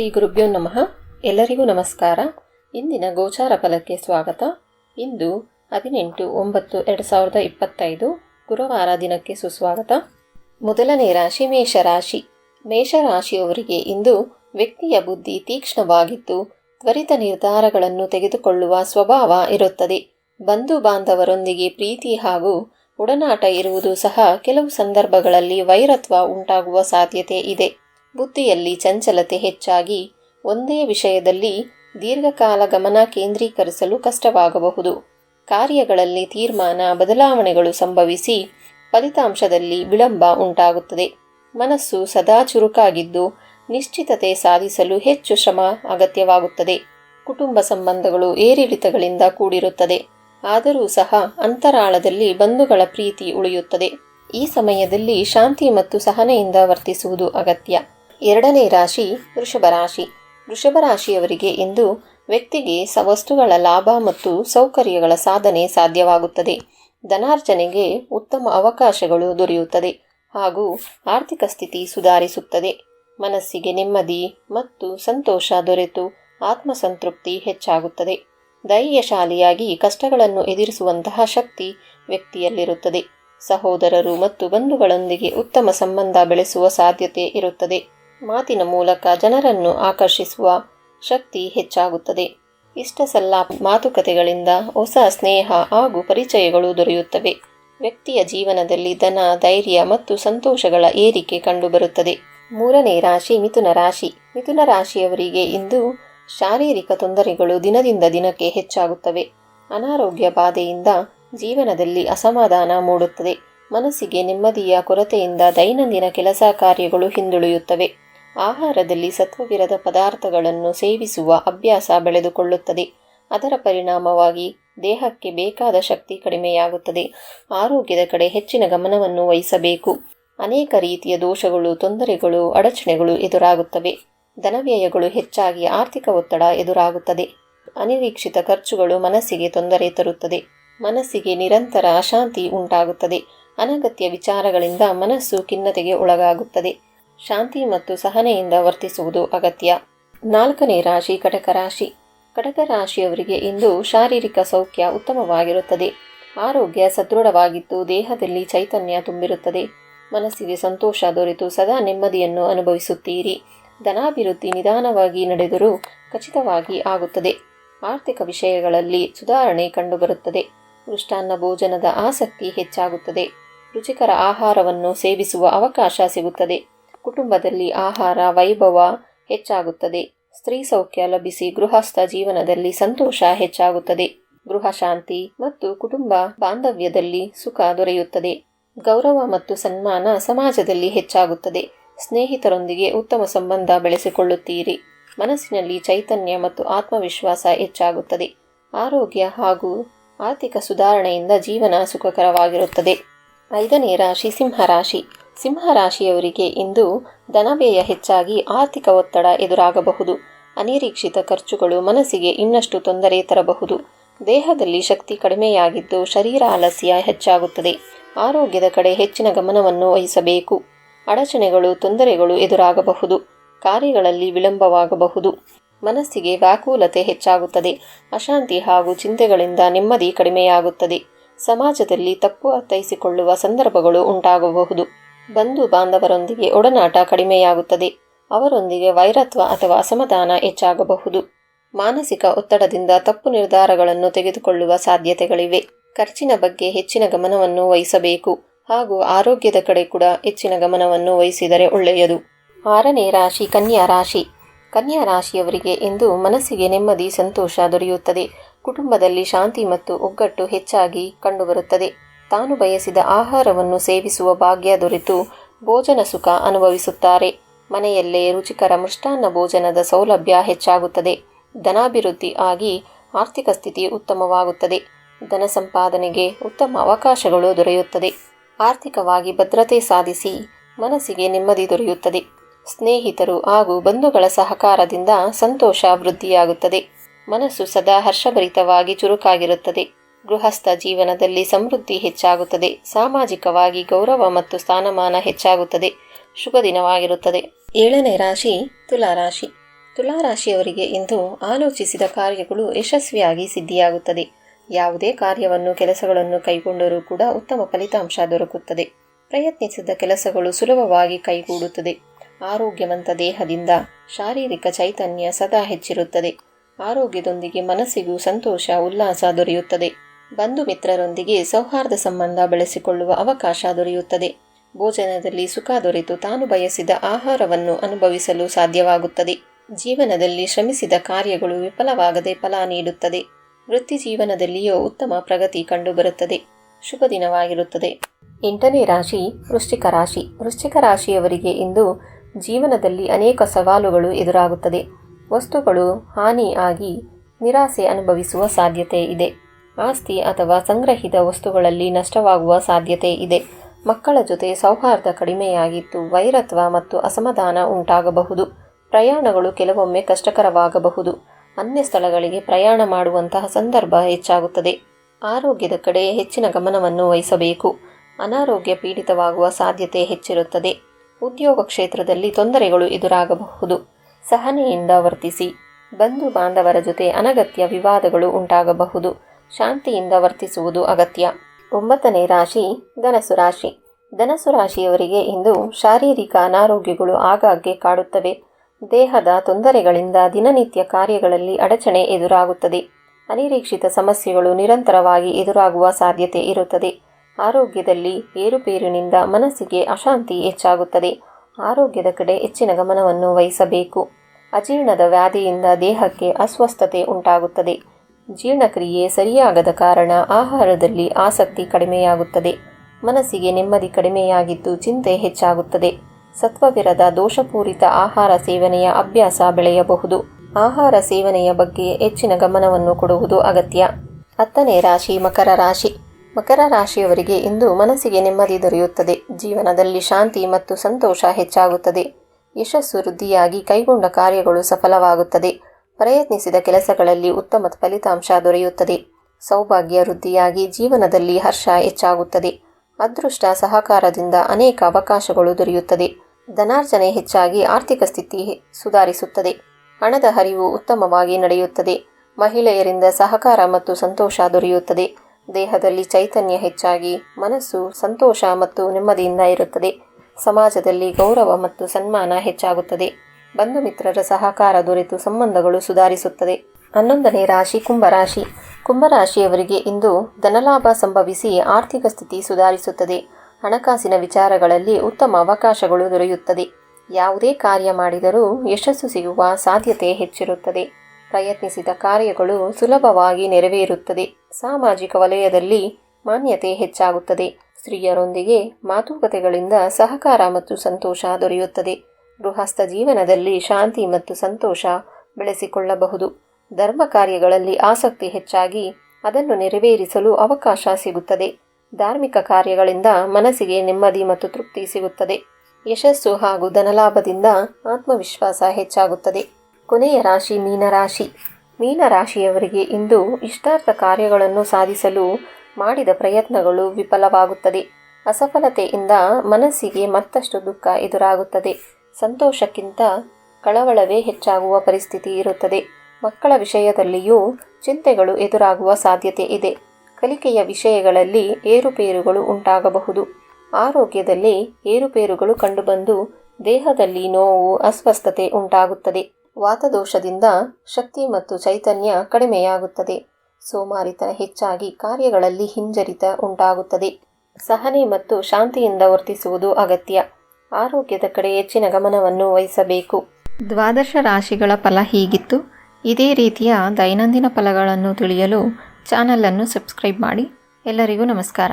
ಶ್ರೀ ಗುರುಭ್ಯೋ ನಮಃ. ಎಲ್ಲರಿಗೂ ನಮಸ್ಕಾರ. ಇಂದಿನ ಗೋಚಾರ ಫಲಕ್ಕೆ ಸ್ವಾಗತ. ಇಂದು ಹದಿನೆಂಟು ಒಂಬತ್ತು ಎರಡು ಸಾವಿರದ ಇಪ್ಪತ್ತೈದು ಗುರುವಾರ ದಿನಕ್ಕೆ ಸುಸ್ವಾಗತ. ಮೊದಲನೇ ರಾಶಿ ಮೇಷರಾಶಿ. ಮೇಷರಾಶಿಯವರಿಗೆ ಇಂದು ವ್ಯಕ್ತಿಯ ಬುದ್ಧಿ ತೀಕ್ಷ್ಣವಾಗಿದ್ದು, ತ್ವರಿತ ನಿರ್ಧಾರಗಳನ್ನು ತೆಗೆದುಕೊಳ್ಳುವ ಸ್ವಭಾವ ಇರುತ್ತದೆ. ಬಂಧು ಬಾಂಧವರೊಂದಿಗೆ ಪ್ರೀತಿ ಹಾಗೂ ಒಡನಾಟ ಇರುವುದು ಸಹ ಕೆಲವು ಸಂದರ್ಭಗಳಲ್ಲಿ ವೈರತ್ವ ಉಂಟಾಗುವ ಸಾಧ್ಯತೆ ಇದೆ. ಬುದ್ಧಿಯಲ್ಲಿ ಚಂಚಲತೆ ಹೆಚ್ಚಾಗಿ ಒಂದೇ ವಿಷಯದಲ್ಲಿ ದೀರ್ಘಕಾಲ ಗಮನ ಕೇಂದ್ರೀಕರಿಸಲು ಕಷ್ಟವಾಗಬಹುದು. ಕಾರ್ಯಗಳಲ್ಲಿ ತೀರ್ಮಾನ, ಬದಲಾವಣೆಗಳು ಸಂಭವಿಸಿ ಫಲಿತಾಂಶದಲ್ಲಿ ವಿಳಂಬ ಉಂಟಾಗುತ್ತದೆ. ಮನಸ್ಸು ಸದಾ ಚುರುಕಾಗಿದ್ದು ನಿಶ್ಚಿತತೆ ಸಾಧಿಸಲು ಹೆಚ್ಚು ಶ್ರಮ ಅಗತ್ಯವಾಗುತ್ತದೆ. ಕುಟುಂಬ ಸಂಬಂಧಗಳು ಏರಿಳಿತಗಳಿಂದ ಕೂಡಿರುತ್ತದೆ. ಆದರೂ ಸಹ ಅಂತರಾಳದಲ್ಲಿ ಬಂಧುಗಳ ಪ್ರೀತಿ ಉಳಿಯುತ್ತದೆ. ಈ ಸಮಯದಲ್ಲಿ ಶಾಂತಿ ಮತ್ತು ಸಹನೆಯಿಂದ ವರ್ತಿಸುವುದು ಅಗತ್ಯ. ಎರಡನೇ ರಾಶಿ ವೃಷಭ ರಾಶಿ. ವೃಷಭ ರಾಶಿಯವರಿಗೆ ಇಂದು ವ್ಯಕ್ತಿಗೆ ವಸ್ತುಗಳ ಲಾಭ ಮತ್ತು ಸೌಕರ್ಯಗಳ ಸಾಧನೆ ಸಾಧ್ಯವಾಗುತ್ತದೆ. ಧನಾರ್ಜನೆಗೆ ಉತ್ತಮ ಅವಕಾಶಗಳು ದೊರೆಯುತ್ತದೆ ಹಾಗೂ ಆರ್ಥಿಕ ಸ್ಥಿತಿ ಸುಧಾರಿಸುತ್ತದೆ. ಮನಸ್ಸಿಗೆ ನೆಮ್ಮದಿ ಮತ್ತು ಸಂತೋಷ ದೊರೆತು ಆತ್ಮಸಂತೃಪ್ತಿ ಹೆಚ್ಚಾಗುತ್ತದೆ. ಧೈರ್ಯಶಾಲಿಯಾಗಿ ಕಷ್ಟಗಳನ್ನು ಎದುರಿಸುವಂತಹ ಶಕ್ತಿ ವ್ಯಕ್ತಿಯಲ್ಲಿರುತ್ತದೆ. ಸಹೋದರರು ಮತ್ತು ಬಂಧುಗಳೊಂದಿಗೆ ಉತ್ತಮ ಸಂಬಂಧ ಬೆಳೆಸುವ ಸಾಧ್ಯತೆ ಇರುತ್ತದೆ. ಮಾತಿನ ಮೂಲಕ ಜನರನ್ನು ಆಕರ್ಷಿಸುವ ಶಕ್ತಿ ಹೆಚ್ಚಾಗುತ್ತದೆ. ಇಷ್ಟ ಸಲ್ಲ ಮಾತುಕತೆಗಳಿಂದ ಹೊಸ ಸ್ನೇಹ ಹಾಗೂ ಪರಿಚಯಗಳು ದೊರೆಯುತ್ತವೆ. ವ್ಯಕ್ತಿಯ ಜೀವನದಲ್ಲಿ ಧನ, ಧೈರ್ಯ ಮತ್ತು ಸಂತೋಷಗಳ ಏರಿಕೆ ಕಂಡುಬರುತ್ತದೆ. ಮೂರನೇ ರಾಶಿ ಮಿಥುನ ರಾಶಿ. ಮಿಥುನ ರಾಶಿಯವರಿಗೆ ಇಂದು ಶಾರೀರಿಕ ತೊಂದರೆಗಳು ದಿನದಿಂದ ದಿನಕ್ಕೆ ಹೆಚ್ಚಾಗುತ್ತವೆ. ಅನಾರೋಗ್ಯ ಬಾಧೆಯಿಂದ ಜೀವನದಲ್ಲಿ ಅಸಮಾಧಾನ ಮೂಡುತ್ತದೆ. ಮನಸ್ಸಿಗೆ ನೆಮ್ಮದಿಯ ಕೊರತೆಯಿಂದ ದೈನಂದಿನ ಕೆಲಸ ಕಾರ್ಯಗಳು ಹಿಂದುಳಿಯುತ್ತವೆ. ಆಹಾರದಲ್ಲಿ ಸತ್ವವಿರದ ಪದಾರ್ಥಗಳನ್ನು ಸೇವಿಸುವ ಅಭ್ಯಾಸ ಬೆಳೆದುಕೊಳ್ಳುತ್ತದೆ. ಅದರ ಪರಿಣಾಮವಾಗಿ ದೇಹಕ್ಕೆ ಬೇಕಾದ ಶಕ್ತಿ ಕಡಿಮೆಯಾಗುತ್ತದೆ. ಆರೋಗ್ಯದ ಕಡೆ ಹೆಚ್ಚಿನ ಗಮನವನ್ನು ವಹಿಸಬೇಕು. ಅನೇಕ ರೀತಿಯ ದೋಷಗಳು, ತೊಂದರೆಗಳು, ಅಡಚಣೆಗಳು ಎದುರಾಗುತ್ತವೆ. ಧನವ್ಯಯಗಳು ಹೆಚ್ಚಾಗಿ ಆರ್ಥಿಕ ಒತ್ತಡ ಎದುರಾಗುತ್ತದೆ. ಅನಿರೀಕ್ಷಿತ ಖರ್ಚುಗಳು ಮನಸ್ಸಿಗೆ ತೊಂದರೆ ತರುತ್ತದೆ. ಮನಸ್ಸಿಗೆ ನಿರಂತರ ಅಶಾಂತಿ ಉಂಟಾಗುತ್ತದೆ. ಅನಗತ್ಯ ವಿಚಾರಗಳಿಂದ ಮನಸ್ಸು ಖಿನ್ನತೆಗೆ ಒಳಗಾಗುತ್ತದೆ. ಶಾಂತಿ ಮತ್ತು ಸಹನೆಯಿಂದ ವರ್ತಿಸುವುದು ಅಗತ್ಯ. ನಾಲ್ಕನೇ ರಾಶಿ ಕಟಕ ರಾಶಿ. ಕಟಕ ರಾಶಿಯವರಿಗೆ ಇಂದು ಶಾರೀರಿಕ ಸೌಖ್ಯ ಉತ್ತಮವಾಗಿರುತ್ತದೆ. ಆರೋಗ್ಯ ಸದೃಢವಾಗಿದ್ದು ದೇಹದಲ್ಲಿ ಚೈತನ್ಯ ತುಂಬಿರುತ್ತದೆ. ಮನಸ್ಸಿಗೆ ಸಂತೋಷ ದೊರೆತು ಸದಾ ನೆಮ್ಮದಿಯನ್ನು ಅನುಭವಿಸುತ್ತೀರಿ. ಧನಾಭಿವೃದ್ಧಿ ನಿಧಾನವಾಗಿ ನಡೆದರೂ ಖಚಿತವಾಗಿ ಆಗುತ್ತದೆ. ಆರ್ಥಿಕ ವಿಷಯಗಳಲ್ಲಿ ಸುಧಾರಣೆ ಕಂಡುಬರುತ್ತದೆ. ಮೃಷ್ಟಾನ್ನ ಭೋಜನದ ಆಸಕ್ತಿ ಹೆಚ್ಚಾಗುತ್ತದೆ. ರುಚಿಕರ ಆಹಾರವನ್ನು ಸೇವಿಸುವ ಅವಕಾಶ ಸಿಗುತ್ತದೆ. ಕುಟುಂಬದಲ್ಲಿ ಆಹಾರ, ವೈಭವ ಹೆಚ್ಚಾಗುತ್ತದೆ. ಸ್ತ್ರೀ ಸೌಖ್ಯ ಲಭಿಸಿ ಗೃಹಸ್ಥ ಜೀವನದಲ್ಲಿ ಸಂತೋಷ ಹೆಚ್ಚಾಗುತ್ತದೆ. ಗೃಹ ಶಾಂತಿ ಮತ್ತು ಕುಟುಂಬ ಬಾಂಧವ್ಯದಲ್ಲಿ ಸುಖ ದೊರೆಯುತ್ತದೆ. ಗೌರವ ಮತ್ತು ಸನ್ಮಾನ ಸಮಾಜದಲ್ಲಿ ಹೆಚ್ಚಾಗುತ್ತದೆ. ಸ್ನೇಹಿತರೊಂದಿಗೆ ಉತ್ತಮ ಸಂಬಂಧ ಬೆಳೆಸಿಕೊಳ್ಳುತ್ತೀರಿ. ಮನಸ್ಸಿನಲ್ಲಿ ಚೈತನ್ಯ ಮತ್ತು ಆತ್ಮವಿಶ್ವಾಸ ಹೆಚ್ಚಾಗುತ್ತದೆ. ಆರೋಗ್ಯ ಹಾಗೂ ಆರ್ಥಿಕ ಸುಧಾರಣೆಯಿಂದ ಜೀವನ ಸುಖಕರವಾಗಿರುತ್ತದೆ. ಐದನೇ ರಾಶಿ ಸಿಂಹರಾಶಿ ಸಿಂಹರಾಶಿಯವರಿಗೆ ಇಂದು ಧನವ್ಯಯ ಹೆಚ್ಚಾಗಿ ಆರ್ಥಿಕ ಒತ್ತಡ ಎದುರಾಗಬಹುದು. ಅನಿರೀಕ್ಷಿತ ಖರ್ಚುಗಳು ಮನಸ್ಸಿಗೆ ಇನ್ನಷ್ಟು ತೊಂದರೆ ತರಬಹುದು. ದೇಹದಲ್ಲಿ ಶಕ್ತಿ ಕಡಿಮೆಯಾಗಿದ್ದು ಶರೀರ ಆಲಸ್ಯ ಹೆಚ್ಚಾಗುತ್ತದೆ. ಆರೋಗ್ಯದ ಕಡೆ ಹೆಚ್ಚಿನ ಗಮನವನ್ನು ವಹಿಸಬೇಕು. ಅಡಚಣೆಗಳು, ತೊಂದರೆಗಳು ಎದುರಾಗಬಹುದು. ಕಾರ್ಯಗಳಲ್ಲಿ ವಿಳಂಬವಾಗಬಹುದು. ಮನಸ್ಸಿಗೆ ವ್ಯಾಕುಲತೆ ಹೆಚ್ಚಾಗುತ್ತದೆ. ಅಶಾಂತಿ ಹಾಗೂ ಚಿಂತೆಗಳಿಂದ ನೆಮ್ಮದಿ ಕಡಿಮೆಯಾಗುತ್ತದೆ. ಸಮಾಜದಲ್ಲಿ ತಪ್ಪು ಅರ್ಥೈಸಿಕೊಳ್ಳುವ ಸಂದರ್ಭಗಳು ಉಂಟಾಗಬಹುದು. ಬಂಧು ಬಾಂಧವರೊಂದಿಗೆ ಒಡನಾಟ ಕಡಿಮೆಯಾಗುತ್ತದೆ. ಅವರೊಂದಿಗೆ ವೈರತ್ವ ಅಥವಾ ಅಸಮಾಧಾನ ಹೆಚ್ಚಾಗಬಹುದು. ಮಾನಸಿಕ ಒತ್ತಡದಿಂದ ತಪ್ಪು ನಿರ್ಧಾರಗಳನ್ನು ತೆಗೆದುಕೊಳ್ಳುವ ಸಾಧ್ಯತೆಗಳಿವೆ. ಖರ್ಚಿನ ಬಗ್ಗೆ ಹೆಚ್ಚಿನ ಗಮನವನ್ನು ವಹಿಸಬೇಕು. ಹಾಗೂ ಆರೋಗ್ಯದ ಕಡೆ ಕೂಡ ಹೆಚ್ಚಿನ ಗಮನವನ್ನು ವಹಿಸಿದರೆ ಒಳ್ಳೆಯದು. ಆರನೇ ರಾಶಿ, ಕನ್ಯಾ ರಾಶಿ. ಕನ್ಯಾ ರಾಶಿಯವರಿಗೆ ಎಂದು ಮನಸ್ಸಿಗೆ ನೆಮ್ಮದಿ, ಸಂತೋಷ ದೊರೆಯುತ್ತದೆ. ಕುಟುಂಬದಲ್ಲಿ ಶಾಂತಿ ಮತ್ತು ಒಗ್ಗಟ್ಟು ಹೆಚ್ಚಾಗಿ ಕಂಡುಬರುತ್ತದೆ. ತಾನು ಬಯಸಿದ ಆಹಾರವನ್ನು ಸೇವಿಸುವ ಭಾಗ್ಯ ದೊರೆತು ಭೋಜನ ಸುಖ ಅನುಭವಿಸುತ್ತಾರೆ. ಮನೆಯಲ್ಲೇ ರುಚಿಕರ ಮೃಷ್ಟಾನ್ನ ಭೋಜನದ ಸೌಲಭ್ಯ ಹೆಚ್ಚಾಗುತ್ತದೆ. ಧನಾಭಿವೃದ್ಧಿ ಆಗಿ ಆರ್ಥಿಕ ಸ್ಥಿತಿ ಉತ್ತಮವಾಗುತ್ತದೆ. ಧನ ಸಂಪಾದನೆಗೆ ಉತ್ತಮ ಅವಕಾಶಗಳು ದೊರೆಯುತ್ತದೆ. ಆರ್ಥಿಕವಾಗಿ ಭದ್ರತೆ ಸಾಧಿಸಿ ಮನಸ್ಸಿಗೆ ನೆಮ್ಮದಿ ದೊರೆಯುತ್ತದೆ. ಸ್ನೇಹಿತರು ಹಾಗೂ ಬಂಧುಗಳ ಸಹಕಾರದಿಂದ ಸಂತೋಷ ವೃದ್ಧಿಯಾಗುತ್ತದೆ. ಮನಸ್ಸು ಸದಾ ಹರ್ಷಭರಿತವಾಗಿ ಚುರುಕಾಗಿರುತ್ತದೆ. ಗೃಹಸ್ಥ ಜೀವನದಲ್ಲಿ ಸಮೃದ್ಧಿ ಹೆಚ್ಚಾಗುತ್ತದೆ. ಸಾಮಾಜಿಕವಾಗಿ ಗೌರವ ಮತ್ತು ಸ್ಥಾನಮಾನ ಹೆಚ್ಚಾಗುತ್ತದೆ. ಶುಭ ದಿನವಾಗಿರುತ್ತದೆ. ಏಳನೇ ರಾಶಿ ತುಲಾ ರಾಶಿ ತುಲಾರಾಶಿಯವರಿಗೆ ಇಂದು ಆಲೋಚಿಸಿದ ಕಾರ್ಯಗಳು ಯಶಸ್ವಿಯಾಗಿ ಸಿದ್ಧಿಯಾಗುತ್ತದೆ. ಯಾವುದೇ ಕಾರ್ಯವನ್ನು, ಕೆಲಸಗಳನ್ನು ಕೈಗೊಂಡರೂ ಕೂಡ ಉತ್ತಮ ಫಲಿತಾಂಶ ದೊರಕುತ್ತದೆ. ಪ್ರಯತ್ನಿಸಿದ ಕೆಲಸಗಳು ಸುಲಭವಾಗಿ ಕೈಗೂಡುತ್ತದೆ. ಆರೋಗ್ಯವಂತ ದೇಹದಿಂದ ಶಾರೀರಿಕ ಚೈತನ್ಯ ಸದಾ ಹೆಚ್ಚಿರುತ್ತದೆ. ಆರೋಗ್ಯದೊಂದಿಗೆ ಮನಸ್ಸಿಗೂ ಸಂತೋಷ, ಉಲ್ಲಾಸ ದೊರೆಯುತ್ತದೆ. ಬಂಧು ಮಿತ್ರರೊಂದಿಗೆ ಸೌಹಾರ್ದ ಸಂಬಂಧ ಬೆಳೆಸಿಕೊಳ್ಳುವ ಅವಕಾಶ ದೊರೆಯುತ್ತದೆ. ಭೋಜನದಲ್ಲಿ ಸುಖ ದೊರೆತು ತಾನು ಬಯಸಿದ ಆಹಾರವನ್ನು ಅನುಭವಿಸಲು ಸಾಧ್ಯವಾಗುತ್ತದೆ. ಜೀವನದಲ್ಲಿ ಶ್ರಮಿಸಿದ ಕಾರ್ಯಗಳು ವಿಫಲವಾಗದೆ ಫಲ ನೀಡುತ್ತದೆ. ವೃತ್ತಿ ಜೀವನದಲ್ಲಿಯೂ ಉತ್ತಮ ಪ್ರಗತಿ ಕಂಡುಬರುತ್ತದೆ. ಶುಭ ದಿನವಾಗಿರುತ್ತದೆ. ಎಂಟನೇ ರಾಶಿ, ವೃಶ್ಚಿಕ ರಾಶಿ. ವೃಶ್ಚಿಕ ರಾಶಿಯವರಿಗೆ ಇಂದು ಜೀವನದಲ್ಲಿ ಅನೇಕ ಸವಾಲುಗಳು ಎದುರಾಗುತ್ತದೆ. ವಸ್ತುಗಳು ಹಾನಿ ಆಗಿ ನಿರಾಸೆ ಅನುಭವಿಸುವ ಸಾಧ್ಯತೆ ಇದೆ. ಆಸ್ತಿ ಅಥವಾ ಸಂಗ್ರಹಿತ ವಸ್ತುಗಳಲ್ಲಿ ನಷ್ಟವಾಗುವ ಸಾಧ್ಯತೆ ಇದೆ. ಮಕ್ಕಳ ಜೊತೆ ಸೌಹಾರ್ದ ಕಡಿಮೆಯಾಗಿದ್ದು ವೈರತ್ವ ಮತ್ತು ಅಸಮಾಧಾನ ಉಂಟಾಗಬಹುದು. ಪ್ರಯಾಣಗಳು ಕೆಲವೊಮ್ಮೆ ಕಷ್ಟಕರವಾಗಬಹುದು. ಅನ್ಯ ಸ್ಥಳಗಳಿಗೆ ಪ್ರಯಾಣ ಮಾಡುವಂತಹ ಸಂದರ್ಭ ಹೆಚ್ಚಾಗುತ್ತದೆ. ಆರೋಗ್ಯದ ಕಡೆ ಹೆಚ್ಚಿನ ಗಮನವನ್ನು ವಹಿಸಬೇಕು. ಅನಾರೋಗ್ಯ ಪೀಡಿತವಾಗುವ ಸಾಧ್ಯತೆ ಹೆಚ್ಚಿರುತ್ತದೆ. ಉದ್ಯೋಗ ಕ್ಷೇತ್ರದಲ್ಲಿ ತೊಂದರೆಗಳು ಎದುರಾಗಬಹುದು. ಸಹನೆಯಿಂದ ವರ್ತಿಸಿ. ಬಂಧು ಬಾಂಧವರ ಜೊತೆ ಅನಗತ್ಯ ವಿವಾದಗಳು ಉಂಟಾಗಬಹುದು. ಶಾಂತಿಯಿಂದ ವರ್ತಿಸುವುದು ಅಗತ್ಯ. ಒಂಬತ್ತನೇ ರಾಶಿ ಧನಸು ರಾಶಿ. ಧನಸು ರಾಶಿಯವರಿಗೆ ಇಂದು ಶಾರೀರಿಕ ಅನಾರೋಗ್ಯಗಳು ಆಗಾಗ್ಗೆ ಕಾಡುತ್ತವೆ. ದೇಹದ ತೊಂದರೆಗಳಿಂದ ದಿನನಿತ್ಯ ಕಾರ್ಯಗಳಲ್ಲಿ ಅಡಚಣೆ ಎದುರಾಗುತ್ತದೆ. ಅನಿರೀಕ್ಷಿತ ಸಮಸ್ಯೆಗಳು ನಿರಂತರವಾಗಿ ಎದುರಾಗುವ ಸಾಧ್ಯತೆ ಇರುತ್ತದೆ. ಆರೋಗ್ಯದಲ್ಲಿ ಏರುಪೇರಿನಿಂದ ಮನಸ್ಸಿಗೆ ಅಶಾಂತಿ ಹೆಚ್ಚಾಗುತ್ತದೆ. ಆರೋಗ್ಯದ ಕಡೆ ಹೆಚ್ಚಿನ ಗಮನವನ್ನು ವಹಿಸಬೇಕು. ಅಜೀರ್ಣದ ವ್ಯಾಧಿಯಿಂದ ದೇಹಕ್ಕೆ ಅಸ್ವಸ್ಥತೆ ಉಂಟಾಗುತ್ತದೆ. ಜೀರ್ಣಕ್ರಿಯೆ ಸರಿಯಾಗದ ಕಾರಣ ಆಹಾರದಲ್ಲಿ ಆಸಕ್ತಿ ಕಡಿಮೆಯಾಗುತ್ತದೆ. ಮನಸ್ಸಿಗೆ ನೆಮ್ಮದಿ ಕಡಿಮೆಯಾಗಿದ್ದು ಚಿಂತೆ ಹೆಚ್ಚಾಗುತ್ತದೆ. ಸತ್ವವಿರದ ದೋಷಪೂರಿತ ಆಹಾರ ಸೇವನೆಯ ಅಭ್ಯಾಸ ಬೆಳೆಯಬಹುದು. ಆಹಾರ ಸೇವನೆಯ ಬಗ್ಗೆ ಹೆಚ್ಚಿನ ಗಮನವನ್ನು ಕೊಡುವುದು ಅಗತ್ಯ. ಹತ್ತನೇ ರಾಶಿ ಮಕರ ರಾಶಿ. ಮಕರ ರಾಶಿಯವರಿಗೆ ಇಂದು ಮನಸ್ಸಿಗೆ ನೆಮ್ಮದಿ ದೊರೆಯುತ್ತದೆ. ಜೀವನದಲ್ಲಿ ಶಾಂತಿ ಮತ್ತು ಸಂತೋಷ ಹೆಚ್ಚಾಗುತ್ತದೆ. ಯಶಸ್ಸು ವೃದ್ಧಿಯಾಗಿ ಕೈಗೊಂಡ ಕಾರ್ಯಗಳು ಸಫಲವಾಗುತ್ತದೆ. ಪ್ರಯತ್ನಿಸಿದ ಕೆಲಸಗಳಲ್ಲಿ ಉತ್ತಮ ಫಲಿತಾಂಶ ದೊರೆಯುತ್ತದೆ. ಸೌಭಾಗ್ಯ ವೃದ್ಧಿಯಾಗಿ ಜೀವನದಲ್ಲಿ ಹರ್ಷ ಹೆಚ್ಚಾಗುತ್ತದೆ. ಅದೃಷ್ಟ ಸಹಕಾರದಿಂದ ಅನೇಕ ಅವಕಾಶಗಳು ದೊರೆಯುತ್ತದೆ. ಧನಾರ್ಜನೆ ಹೆಚ್ಚಾಗಿ ಆರ್ಥಿಕ ಸ್ಥಿತಿ ಸುಧಾರಿಸುತ್ತದೆ. ಹಣದ ಹರಿವು ಉತ್ತಮವಾಗಿ ನಡೆಯುತ್ತದೆ. ಮಹಿಳೆಯರಿಂದ ಸಹಕಾರ ಮತ್ತು ಸಂತೋಷ ದೊರೆಯುತ್ತದೆ. ದೇಹದಲ್ಲಿ ಚೈತನ್ಯ ಹೆಚ್ಚಾಗಿ ಮನಸ್ಸು ಸಂತೋಷ ಮತ್ತು ನೆಮ್ಮದಿಯಿಂದ ಇರುತ್ತದೆ. ಸಮಾಜದಲ್ಲಿ ಗೌರವ ಮತ್ತು ಸನ್ಮಾನ ಹೆಚ್ಚಾಗುತ್ತದೆ. ಬಂಧು ಮಿತ್ರರ ಸಹಕಾರ ದೊರೆತು ಸಂಬಂಧಗಳು ಸುಧಾರಿಸುತ್ತದೆ. ಹನ್ನೊಂದನೇ ರಾಶಿ ಕುಂಭರಾಶಿ ಕುಂಭರಾಶಿಯವರಿಗೆ ಇಂದು ಧನಲಾಭ ಸಂಭವಿಸಿ ಆರ್ಥಿಕ ಸ್ಥಿತಿ ಸುಧಾರಿಸುತ್ತದೆ. ಹಣಕಾಸಿನ ವಿಚಾರಗಳಲ್ಲಿ ಉತ್ತಮ ಅವಕಾಶಗಳು ದೊರೆಯುತ್ತದೆ. ಯಾವುದೇ ಕಾರ್ಯ ಮಾಡಿದರೂ ಯಶಸ್ಸು ಸಿಗುವ ಸಾಧ್ಯತೆ ಹೆಚ್ಚಿರುತ್ತದೆ. ಪ್ರಯತ್ನಿಸಿದ ಕಾರ್ಯಗಳು ಸುಲಭವಾಗಿ ನೆರವೇರುತ್ತದೆ. ಸಾಮಾಜಿಕ ವಲಯದಲ್ಲಿ ಮಾನ್ಯತೆ ಹೆಚ್ಚಾಗುತ್ತದೆ. ಸ್ತ್ರೀಯರೊಂದಿಗೆ ಮಾತುಕತೆಗಳಿಂದ ಸಹಕಾರ ಮತ್ತು ಸಂತೋಷ ದೊರೆಯುತ್ತದೆ. ಗೃಹಸ್ಥ ಜೀವನದಲ್ಲಿ ಶಾಂತಿ ಮತ್ತು ಸಂತೋಷ ಬೆಳೆಸಿಕೊಳ್ಳಬಹುದು. ಧರ್ಮ ಕಾರ್ಯಗಳಲ್ಲಿ ಆಸಕ್ತಿ ಹೆಚ್ಚಾಗಿ ಅದನ್ನು ನೆರವೇರಿಸಲು ಅವಕಾಶ ಸಿಗುತ್ತದೆ. ಧಾರ್ಮಿಕ ಕಾರ್ಯಗಳಿಂದ ಮನಸ್ಸಿಗೆ ನೆಮ್ಮದಿ ಮತ್ತು ತೃಪ್ತಿ ಸಿಗುತ್ತದೆ. ಯಶಸ್ಸು ಹಾಗೂ ಧನಲಾಭದಿಂದ ಆತ್ಮವಿಶ್ವಾಸ ಹೆಚ್ಚಾಗುತ್ತದೆ. ಕೊನೆಯ ರಾಶಿ ಮೀನರಾಶಿ. ಮೀನರಾಶಿಯವರಿಗೆ ಇಂದು ಇಷ್ಟಾರ್ಥ ಕಾರ್ಯಗಳನ್ನು ಸಾಧಿಸಲು ಮಾಡಿದ ಪ್ರಯತ್ನಗಳು ವಿಫಲವಾಗುತ್ತದೆ. ಅಸಫಲತೆಯಿಂದ ಮನಸ್ಸಿಗೆ ಮತ್ತಷ್ಟು ದುಃಖ ಎದುರಾಗುತ್ತದೆ. ಸಂತೋಷಕ್ಕಿಂತ ಕಳವಳವೇ ಹೆಚ್ಚಾಗುವ ಪರಿಸ್ಥಿತಿ ಇರುತ್ತದೆ. ಮಕ್ಕಳ ವಿಷಯದಲ್ಲಿಯೂ ಚಿಂತೆಗಳು ಎದುರಾಗುವ ಸಾಧ್ಯತೆ ಇದೆ. ಕಲಿಕೆಯ ವಿಷಯಗಳಲ್ಲಿ ಏರುಪೇರುಗಳು ಉಂಟಾಗಬಹುದು. ಆರೋಗ್ಯದಲ್ಲಿ ಏರುಪೇರುಗಳು ಕಂಡುಬಂದು ದೇಹದಲ್ಲಿ ನೋವು, ಅಸ್ವಸ್ಥತೆ ಉಂಟಾಗುತ್ತದೆ. ವಾತದೋಷದಿಂದ ಶಕ್ತಿ ಮತ್ತು ಚೈತನ್ಯ ಕಡಿಮೆಯಾಗುತ್ತದೆ. ಸೋಮಾರಿತನ ಹೆಚ್ಚಾಗಿ ಕಾರ್ಯಗಳಲ್ಲಿ ಹಿಂಜರಿತ ಉಂಟಾಗುತ್ತದೆ. ಸಹನೆ ಮತ್ತು ಶಾಂತಿಯಿಂದ ವರ್ತಿಸುವುದು ಅಗತ್ಯ. ಆರೋಗ್ಯದ ಕಡೆ ಹೆಚ್ಚಿನ ಗಮನವನ್ನು ವಹಿಸಬೇಕು. ದ್ವಾದಶ ರಾಶಿಗಳ ಫಲ ಹೀಗಿತ್ತು. ಇದೇ ರೀತಿಯ ದೈನಂದಿನ ಫಲಗಳನ್ನು ತಿಳಿಯಲು ಚಾನಲನ್ನು ಸಬ್ಸ್ಕ್ರೈಬ್ ಮಾಡಿ. ಎಲ್ಲರಿಗೂ ನಮಸ್ಕಾರ.